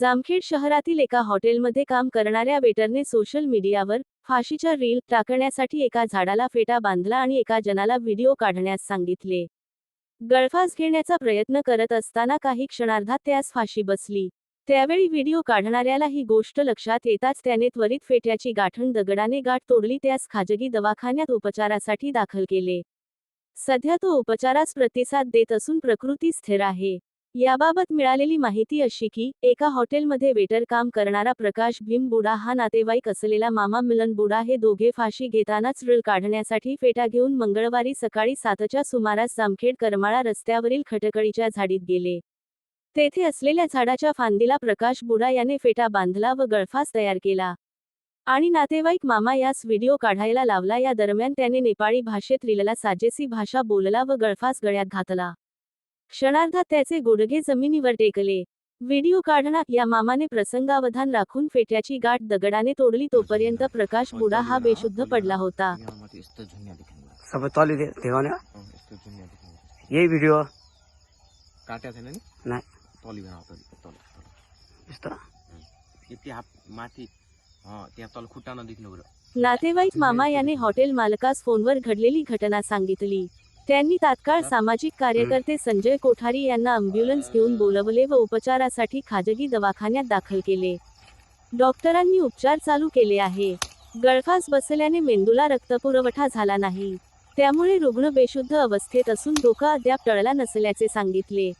जामखेड शहरातील एका हॉटेलमध्ये काम करणाऱ्या वेटरने सोशल मीडियावर फाशीच्या रील टाकण्यासाठी एका झाडाला फेटा बांधला आणि एका जनाला व्हिडिओ काढण्यास सांगितले. गळफास घेण्याचा प्रयत्न करत असताना काही क्षणार्धात त्यास फाशी बसली. त्यावेळी व्हिडिओ काढणाऱ्याला ही गोष्ट लक्षात येताच त्याने त्वरित फेट्याची गाठण दगडाने गाठ तोडली त्यास खाजगी दवाखान्यात उपचारासाठी दाखल केले. सध्या तो उपचारास प्रतिसाद देत असून प्रकृती स्थिर आहे. याबाबत मिळालेली माहिती अशी की एका हॉटेलमध्ये वेटर काम करणारा प्रकाश भीम बुडा हा नातेवाईक असलेला मामा मिलन बुडा हे दोघे फाशी घेतानाच रीळ काढण्यासाठी फेटा घेऊन मंगळवारी सकाळी सातच्या सुमारास जामखेड करमाळा रस्त्यावरील खटकळीच्या झाडीत गेले. तेथे असलेल्या झाडाच्या फांदीला प्रकाश बुडा याने फेटा बांधला व गळफास तयार केला. आणि नातेवाईक मामा यास व्हिडिओ काढायला लावला. या दरम्यान त्याने नेपाळी भाषेत रिलला साजेसी भाषा बोलला व गळफास गळ्यात घातला. क्षणार्धात त्याचे गुडघे जमिनीवर टेकले. व्हिडिओ काढणार या मामाने प्रसंगावधान राखून फेट्याची गाठ दगडाने तोडली तोपर्यंत प्रकाश बुडा हा बेशुद्ध पडला होता. नातेवाईक मामा याने हॉटेल मालकास फोनवर घडलेली घटना सांगितली. त्यांनी तात्काळ सामाजिक कार्यकर्ते संजय कोठारी यांना अँब्युलन्स घेऊन बोलवले व उपचारासाठी खाजगी दवाखान्यात दाखल केले. डॉक्टरांनी उपचार चालू केले आहे. गळफास बसल्याने मेंदूला रक्तपुरवठा झाला नाही. त्यामुळे रुग्ण बेशुद्ध अवस्थेत असून धोका अद्याप टळला नसल्याचे सांगितले.